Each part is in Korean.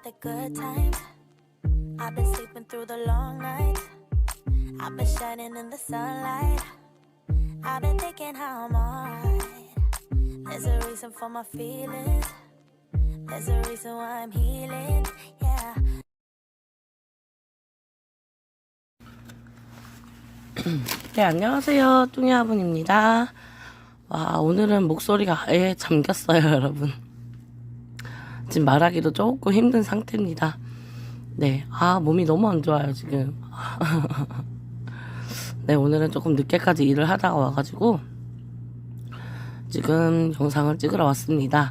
about the good times. I've been sleeping through the long nights. I've been shining in the sunlight. I've been thinking how I'm alright. There's a reason for my feelings. There's a reason why I'm healing. Yeah. 네, 안녕하세요. 뚱이 아분입니다. 와, 오늘은 목소리가 아예 잠겼어요, 여러분. 지금 말하기도 조금 힘든 상태입니다. 네, 아, 몸이 너무 안 좋아요, 지금. 네, 오늘은 조금 늦게까지 일을 하다가 와가지고, 지금 영상을 찍으러 왔습니다.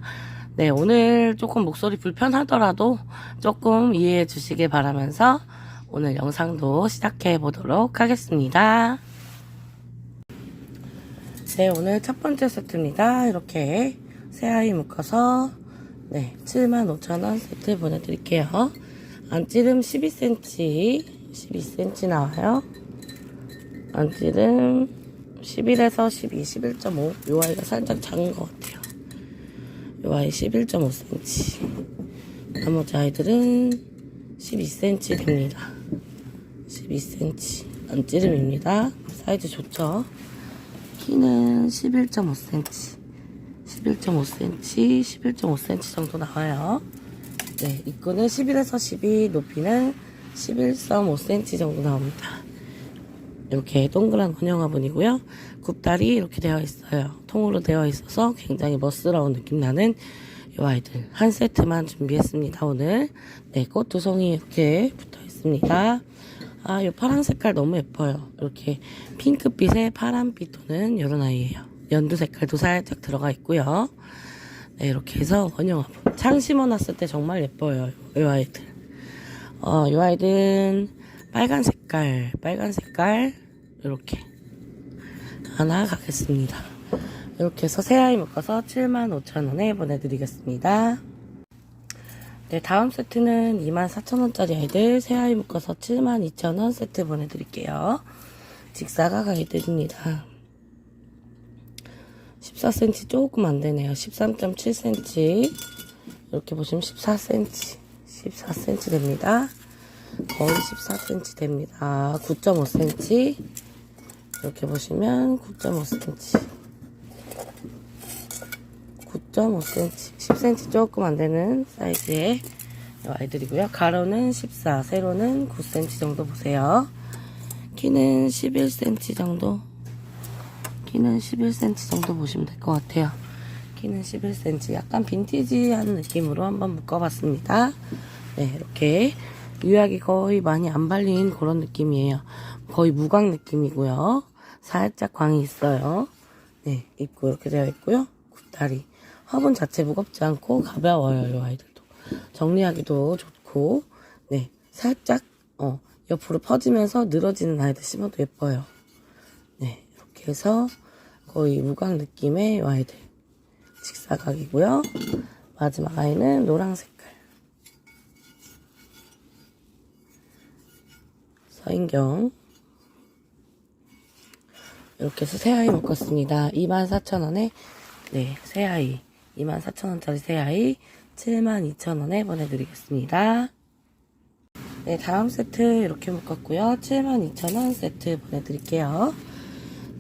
네, 오늘 조금 목소리 불편하더라도 조금 이해해 주시길 바라면서 오늘 영상도 시작해 보도록 하겠습니다. 네, 오늘 첫 번째 세트입니다. 이렇게 새아이 묶어서 네, 75,000원 세트 보내드릴게요. 안찌름 12cm, 12cm 나와요. 안찌름 11에서 12, 11.5. 요 아이가 살짝 작은 것 같아요. 요 아이 11.5cm. 나머지 아이들은 12cm 됩니다. 12cm. 안찌름입니다. 사이즈 좋죠? 키는 11.5cm. 11.5cm, 11.5cm 정도 나와요. 네, 입구는 11에서 12, 높이는 11.5cm 정도 나옵니다. 이렇게 동그란 원형 화분이고요. 굽다리 이렇게 되어 있어요. 통으로 되어 있어서 굉장히 멋스러운 느낌 나는 이 아이들 한 세트만 준비했습니다. 오늘 네, 꽃 두 송이 이렇게 붙어 있습니다. 아, 이 파란 색깔 너무 예뻐요. 이렇게 핑크빛에 파란빛 도는 이런 아이예요. 연두 색깔도 살짝 들어가 있고요. 네, 이렇게 해서 원형 화분. 창 심어놨을 때 정말 예뻐요. 이 아이들. 어, 이 아이들은 빨간 색깔, 빨간 색깔, 이렇게 하나 가겠습니다. 이렇게 해서 새 아이 묶어서 75,000원에 보내드리겠습니다. 네, 다음 세트는 24,000원짜리 아이들 새 아이 묶어서 72,000원 세트 보내드릴게요. 직사각 아이들입니다. 14cm 조금 안 되네요. 13.7cm. 이렇게 보시면 14cm. 14cm 됩니다. 거의 14cm 됩니다. 9.5cm. 이렇게 보시면 9.5cm. 9.5cm. 10cm 조금 안 되는 사이즈의 아이들이고요. 가로는 14, 세로는 9cm 정도 보세요. 키는 11cm 정도. 키는 11cm 정도 보시면 될 것 같아요. 키는 11cm. 약간 빈티지한 느낌으로 한번 묶어봤습니다. 네, 이렇게 유약이 거의 많이 안 발린 그런 느낌이에요. 거의 무광 느낌이고요. 살짝 광이 있어요. 네, 입구 이렇게 되어 있고요. 굽다리. 화분 자체 무겁지 않고 가벼워요, 이 아이들도. 정리하기도 좋고, 네, 살짝, 어, 옆으로 퍼지면서 늘어지는 아이들 심어도 예뻐요. 네, 이렇게 해서 거의 무광 느낌의 이 아이들. 직사각이고요. 마지막 아이는 노랑 색깔. 서인경. 이렇게 해서 새 아이 묶었습니다. 24,000원에, 네, 새 아이. 24,000원짜리 새 아이 72,000원에 보내드리겠습니다. 네, 다음 세트 이렇게 묶었고요. 72,000원 세트 보내드릴게요.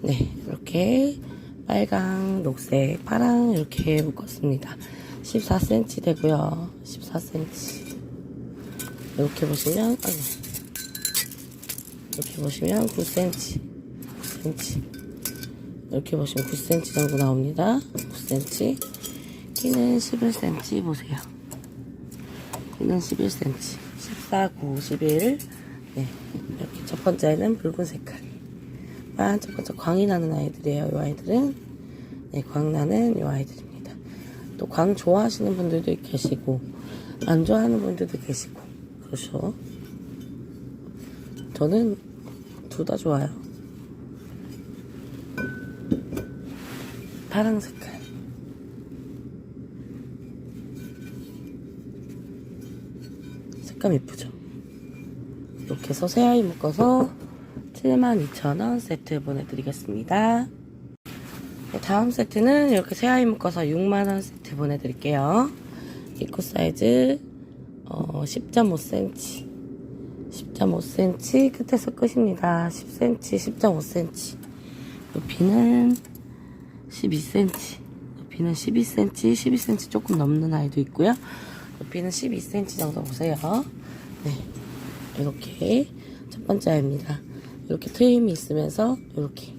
네, 이렇게 빨강, 녹색, 파랑 이렇게 묶었습니다. 14cm 되고요. 14cm. 이렇게 보시면, 아이고. 이렇게 보시면 9cm, 9cm. 이렇게 보시면 9cm 정도 나옵니다. 9cm. 키는 11cm 보세요. 키는 11cm. 14, 9, 11. 네. 이렇게 첫 번째는 붉은 색깔. 반짝반짝 광이 나는 아이들이에요. 이 아이들은. 네, 광 나는 이 아이들입니다. 또 광 좋아하시는 분들도 계시고, 안 좋아하는 분들도 계시고, 그렇죠. 저는 둘 다 좋아요. 파랑 색깔. 색감 예쁘죠? 이렇게 해서 새아이 묶어서 72,000원 세트 보내드리겠습니다. 네, 다음 세트는 이렇게 새아이 묶어서 6만원 세트 보내드릴게요. 입구 사이즈 어, 10.5cm. 10.5cm 끝에서 끝입니다. 10cm, 10.5cm. 높이는 12cm. 높이는 12cm, 12cm 조금 넘는 아이도 있고요. 높이는 12cm 정도 보세요. 네. 이렇게 첫 번째 아이입니다. 이렇게 트임이 있으면서 이렇게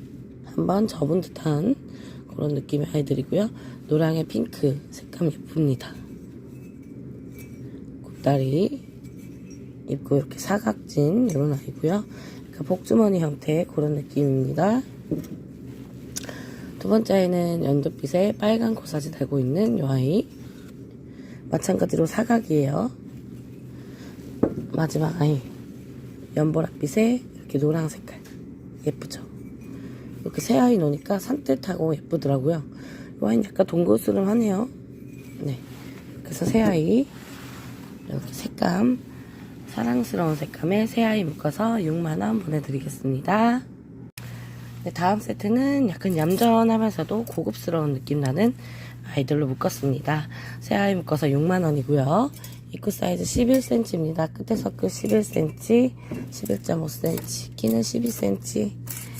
한번 접은 듯한 그런 느낌의 아이들이고요. 노랑의 핑크 색감 예쁩니다. 굽다리 입고 이렇게 사각진 이런 아이고요. 그러니까 복주머니 형태의 그런 느낌입니다. 두 번째 아이는 연두빛에 빨간 고사지 달고 있는 이 아이. 마찬가지로 사각이에요. 마지막 아이. 연보랏빛에 이렇게 노랑 색깔. 예쁘죠? 이렇게 새 아이 노니까 산뜻하고 예쁘더라고요. 이 아이는 약간 동글스름하네요. 네. 그래서 새 아이. 이렇게 색감. 사랑스러운 색감의 새 아이 묶어서 6만원 보내드리겠습니다. 네, 다음 세트는 약간 얌전하면서도 고급스러운 느낌 나는 아이들로 묶었습니다. 새 아이 묶어서 6만원이고요. 입구 사이즈 11cm입니다. 끝에서 끝 11cm, 11.5cm, 키는 12cm,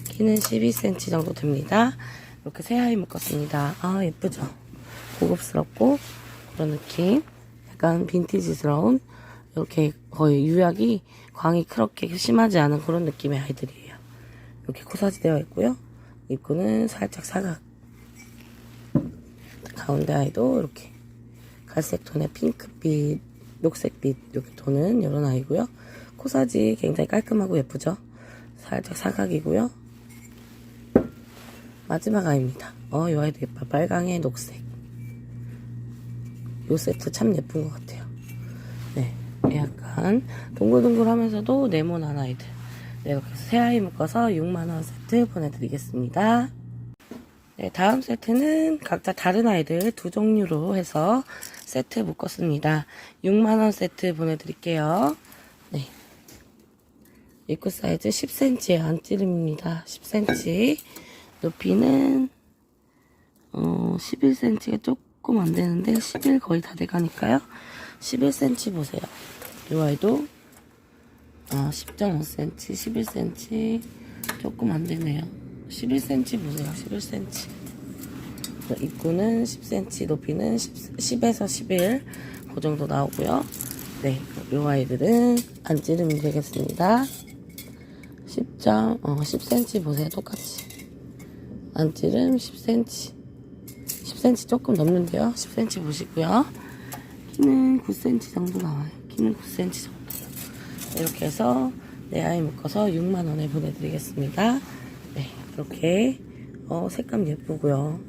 키는 12cm 정도 됩니다. 이렇게 새 아이 묶었습니다. 아, 예쁘죠? 고급스럽고 그런 느낌. 약간 빈티지스러운 이렇게 거의 유약이 광이 그렇게 심하지 않은 그런 느낌의 아이들이에요. 이렇게 코사지 되어 있고요. 입구는 살짝 사각. 가운데 아이도 이렇게 갈색 톤의 핑크빛, 녹색빛 이렇게 도는 이런 아이고요. 코사지 굉장히 깔끔하고 예쁘죠. 살짝 사각이고요. 마지막 아이입니다. 어, 이 아이도 예뻐. 빨강에 녹색. 이 세트 참 예쁜 것 같아요. 네, 약간 동글동글 하면서도 네모난 아이들. 네, 이렇게 새 아이 묶어서 6만원 세트 보내드리겠습니다. 네, 다음 세트는 각자 다른 아이들 두 종류로 해서 세트 묶었습니다. 6만원 세트 보내드릴게요. 네. 입구 사이즈 10cm의 안찌름입니다. 10cm. 높이는, 어, 11cm가 조금 안 되는데, 11 거의 다 돼가니까요. 11cm 보세요. 이 아이도, 아, 10.5cm, 11cm. 조금 안 되네요. 11cm 보세요. 11cm. 입구는 10cm, 높이는 10, 10 에서 11. 그 정도 나오고요. 네, 이 아이들은 안찌름이 되겠습니다. 10. 어, 10cm 보세요. 똑같이. 안 찌름 10cm. 10cm 조금 넘는데요. 10cm 보시고요. 키는 9cm 정도 나와요. 키는 9cm 정도. 이렇게 해서 네 아이 묶어서 6만원에 보내드리겠습니다. 네, 이렇게 어, 색감 예쁘고요.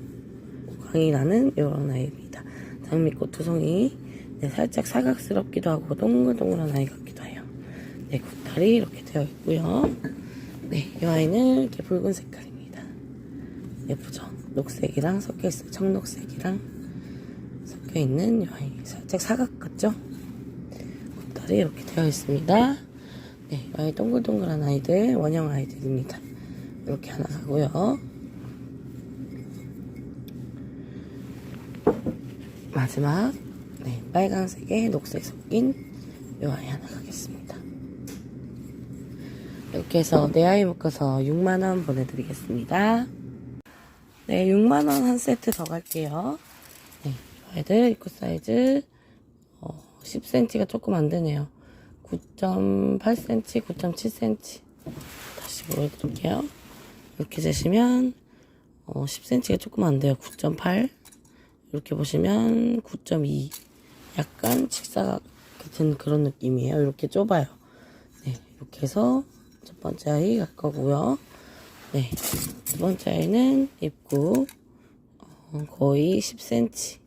광이 나는 이런 아이입니다. 장미꽃 두송이 네, 살짝 사각스럽기도 하고 동글동글한 아이 같기도 해요. 네, 굿다리 이렇게 되어 있고요. 네, 이 아이는 이렇게 붉은 색깔입니다. 예쁘죠? 녹색이랑 섞여 있어요. 청록색이랑 섞여 있는 이 아이 살짝 사각 같죠? 굿다리 이렇게 되어 있습니다. 네, 이 아이 동글동글한 아이들 원형 아이들입니다. 이렇게 하나 가고요. 마지막 네, 빨간색에 녹색 섞인 이 아이 하나 가겠습니다. 이렇게 해서 네 아이 묶어서 6만원 보내드리겠습니다. 네, 6만원 한 세트 더 갈게요. 네, 이 아이들 입구 사이즈 어, 10cm가 조금 안 되네요. 9.8cm, 9.7cm. 다시 보여드릴게요. 이렇게 재시면 어, 10cm가 조금 안 돼요. 9.8. 이렇게 보시면 9.2. 약간 직사각 같은 그런 느낌이에요. 이렇게 좁아요. 네, 이렇게 해서 첫 번째 아이 갈 거고요. 네, 두 번째 아이는 입구 어, 거의 10cm.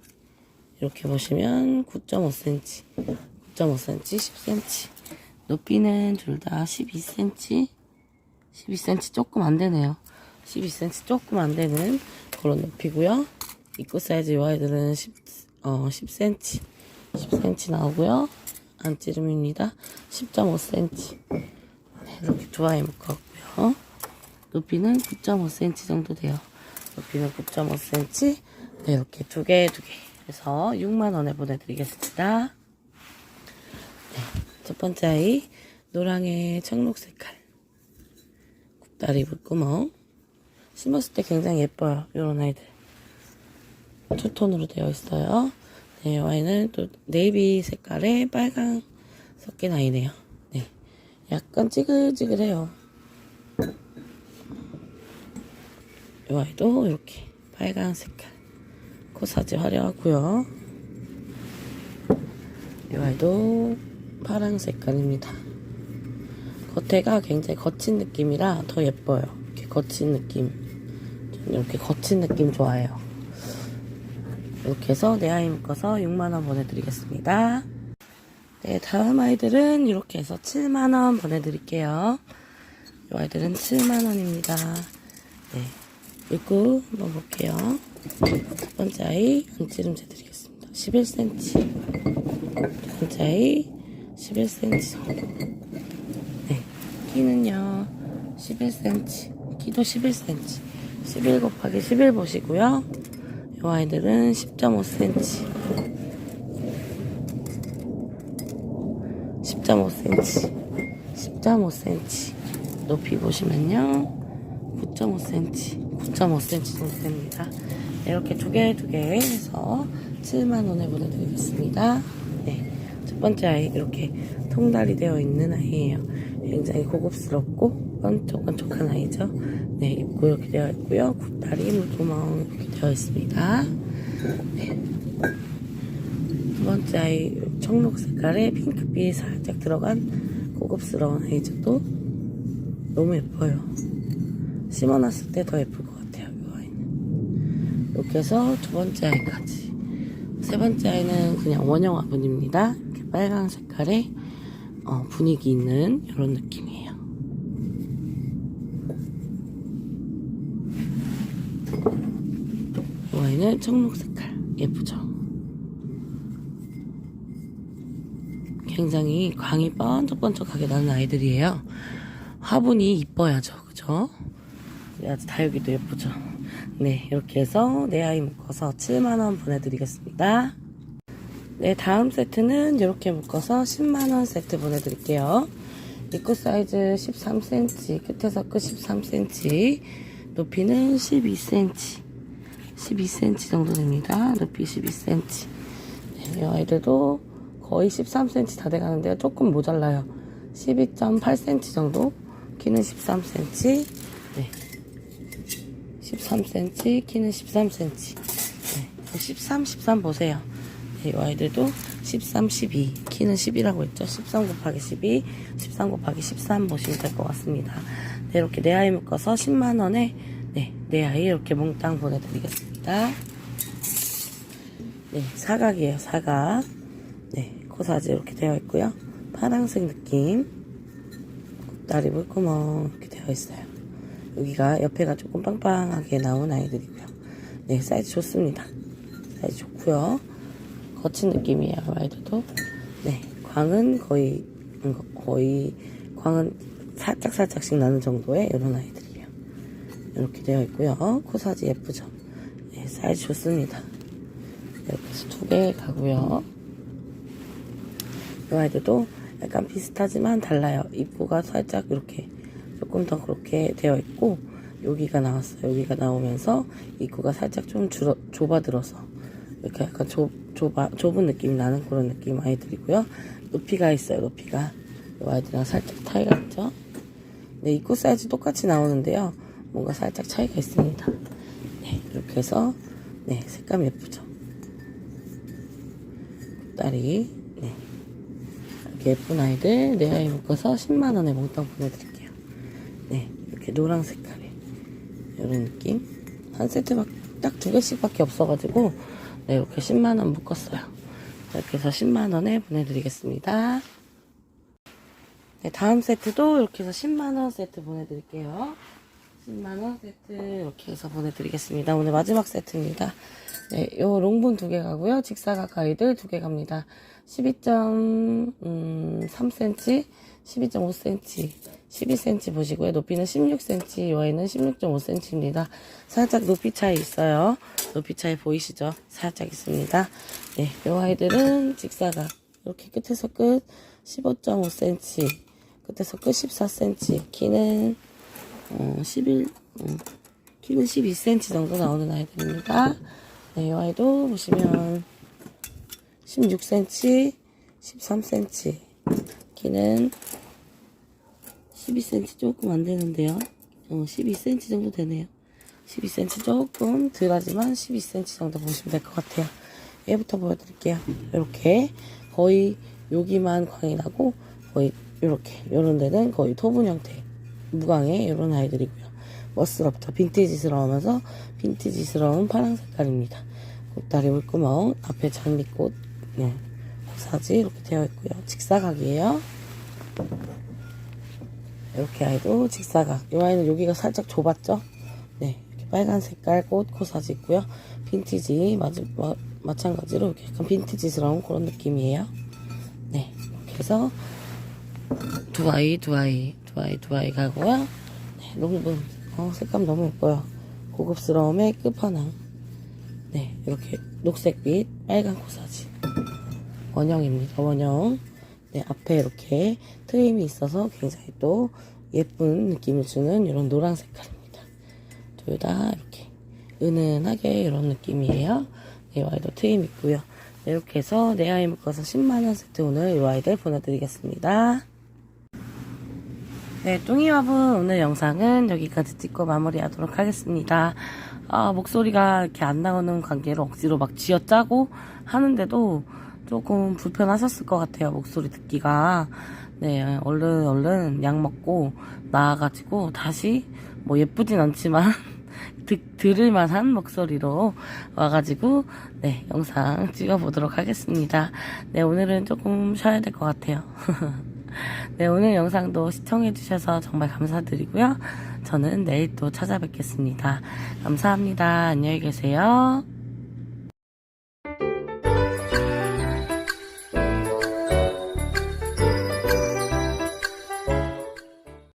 이렇게 보시면 9.5cm, 9.5cm, 10cm. 높이는 둘 다 12cm, 12cm 조금 안 되네요. 12cm 조금 안 되는 그런 높이고요. 입구 사이즈 이 아이들은 10, 어, 10cm, 10cm 나오고요. 안 찌름입니다. 10.5cm. 네, 이렇게 두 아이 묶었고요. 높이는 9.5cm 정도 돼요. 높이는 9.5cm. 네, 이렇게 두 개, 두 개. 해서 6만원에 보내드리겠습니다. 번째 아이 노랑의 청록 색깔 굽다리 물구멍 심었을 때 굉장히 예뻐요 이런 아이들 투톤으로 되어 있어요 네 와인은 또 네이비 색깔의 빨강 섞인 아이네요 네 약간 찌글찌글해요 이 아이도 이렇게 빨강 색깔 코사지 화려하고요 이 아이도 파란 색깔입니다. 겉에가 굉장히 거친 느낌이라 더 예뻐요. 이렇게 거친 느낌. 이렇게 거친 느낌 좋아해요. 이렇게 해서 내 아이 묶어서 6만원 보내드리겠습니다. 네, 다음 아이들은 이렇게 해서 7만원 보내드릴게요. 이 아이들은 7만원입니다. 네, 입구 한번 볼게요. 첫 번째 아이 안찌름새 드리겠습니다. 11cm. 두 번째 아이 11cm 정도. 네, 키는요 11cm, 키도 11cm, 11 곱하기 11 보시고요. 이 아이들은 10.5cm, 10.5cm, 10.5cm. 높이 보시면요 9.5cm, 9.5cm 정도 됩니다. 이렇게 두 개 두 개 해서 7만 원에 보내드리겠습니다. 네, 첫 번째 아이 이렇게 통달이 되어 있는 아이예요. 굉장히 고급스럽고 번쩍번쩍한 아이죠. 네, 입구 이렇게 되어 있고요. 굽다리 물구멍 이렇게 되어 있습니다. 네. 두 번째 아이 청록 색깔의 핑크빛 살짝 들어간 고급스러운 아이죠. 또 너무 예뻐요. 심어놨을 때 더 예쁠 것 같아요. 이 아이는. 이렇게 해서 두 번째 아이까지. 세 번째 아이는 그냥 원형 화분입니다. 이렇게 빨강 색깔의 어, 분위기 있는 이런 느낌이에요. 이 아이는 청록 색깔 예쁘죠? 굉장히 광이 번쩍번쩍하게 나는 아이들이에요. 화분이 이뻐야죠, 그죠? 아주 다육이도 예쁘죠? 네, 이렇게 해서 내 아이 묶어서 7만원 보내드리겠습니다. 네, 다음 세트는 이렇게 묶어서 10만원 세트 보내드릴게요. 입구 사이즈 13cm, 끝에서 끝 13cm, 높이는 12cm, 12cm 정도 됩니다. 높이 12cm. 네, 이 아이들도 거의 13cm 다 돼가는데요. 조금 모자라요. 12.8cm 정도, 키는 13cm, 네. 13cm, 키는 13cm. 네, 13, 13 보세요. 네, 이 아이들도 13, 12, 키는 10이라고 했죠. 13 곱하기 12, 13 곱하기 13 보시면 될 것 같습니다. 네, 이렇게 내 아이 묶어서 10만원에, 네, 내 아이 이렇게 몽땅 보내드리겠습니다. 네, 사각이에요, 사각. 네, 코사지 이렇게 되어 있고요. 파란색 느낌. 다리 물구멍 이렇게 되어 있어요. 여기가 옆에가 조금 빵빵하게 나온 아이들이고요. 네, 사이즈 좋습니다. 사이즈 좋고요. 거친 느낌이에요, 아이들도. 네, 광은 거의, 음, 거의, 광은 살짝살짝씩 나는 정도의 이런 아이들 이렇게 되어 있고요. 코사지 예쁘죠? 네, 사이즈 좋습니다. 이렇게 해서 두 개 가고요. 이 아이들도 약간 비슷하지만 달라요. 입구가 살짝 이렇게 조금 더 그렇게 되어 있고 여기가 나왔어요. 여기가 나오면서 입구가 살짝 좀 줄어, 좁아들어서 이렇게 약간 좁, 좁아, 좁은 느낌이 나는 그런 느낌 아이들이고요. 높이가 있어요. 높이가 이 아이들이랑 살짝 차이가 있죠. 네, 입구 사이즈 똑같이 나오는데요. 뭔가 살짝 차이가 있습니다. 네, 이렇게 해서 네, 색감 예쁘죠. 딸이 네. 이렇게 예쁜 아이들 내 아이 묶어서 10만원에 몽땅 보내드릴게요. 네, 이렇게 노랑 색깔의 이런 느낌. 한 세트 딱 두 개씩밖에 없어가지고 네, 이렇게 10만원 묶었어요. 이렇게 해서 10만원에 보내드리겠습니다. 네, 다음 세트도 이렇게 해서 10만원 세트 보내드릴게요. 10만원 세트 이렇게 해서 보내드리겠습니다. 오늘 마지막 세트입니다. 네, 요 롱분 두개 가고요. 직사각 가이드 두개 갑니다. 12.3cm, 12.5cm, 12cm 보시고요. 높이는 16cm, 이 아이는 16.5cm입니다. 살짝 높이 차이 있어요. 높이 차이 보이시죠? 살짝 있습니다. 네, 이 아이들은 직사각. 이렇게 끝에서 끝 15.5cm, 끝에서 끝 14cm, 키는 어, 11, 음, 키는 12cm 정도 나오는 아이들입니다. 네, 이 아이도 보시면 16cm, 13cm, 키는 12cm 조금 안 되는데요. 어, 12cm 정도 되네요. 12cm 조금 덜하지만 12cm 정도 보시면 될 것 같아요. 얘부터 보여드릴게요. 이렇게 거의 여기만 광이 나고 거의 이렇게 요런 데는 거의 토분 형태 무광의 이런 아이들이고요. 머스럽터 빈티지스러우면서 빈티지스러운 파란 색깔입니다. 꼭다리 물구멍 앞에 장미꽃 네, 사지 이렇게 되어 있고요. 직사각이에요. 이렇게 아이도 직사각. 이 아이는 여기가 살짝 좁았죠? 네, 이렇게 빨간 색깔 꽃 코사지 있고요. 빈티지 마, 마, 마찬가지로 이렇게 약간 빈티지스러운 그런 느낌이에요. 네, 이렇게 해서 두 아이, 두 아이, 두 아이, 두 아이 가고요. 네, 너무, 어, 색감 너무 예뻐요. 고급스러움의 끝판왕. 네, 이렇게 녹색빛, 빨간 코사지. 원형입니다, 원형. 네, 앞에 이렇게 트임이 있어서 굉장히 또 예쁜 느낌을 주는 이런 노란 색깔입니다. 둘 다 이렇게 은은하게 이런 느낌이에요. 네, 와이도 트임 있고요. 네, 이렇게 해서 내 아이 묶어서 10만원 세트 오늘 이 아이들 보내드리겠습니다. 네, 뚱이와분 오늘 영상은 여기까지 찍고 마무리하도록 하겠습니다. 아, 목소리가 이렇게 안 나오는 관계로 억지로 막 쥐어짜고 하는데도 조금 불편하셨을 것 같아요. 목소리 듣기가. 네, 얼른 얼른 약 먹고 나와가지고 다시 뭐 예쁘진 않지만 듣, 들을 만한 목소리로 와가지고 네 영상 찍어보도록 하겠습니다. 네 오늘은 조금 쉬어야 될 것 같아요. 네 오늘 영상도 시청해주셔서 정말 감사드리고요. 저는 내일 또 찾아뵙겠습니다. 감사합니다. 안녕히 계세요.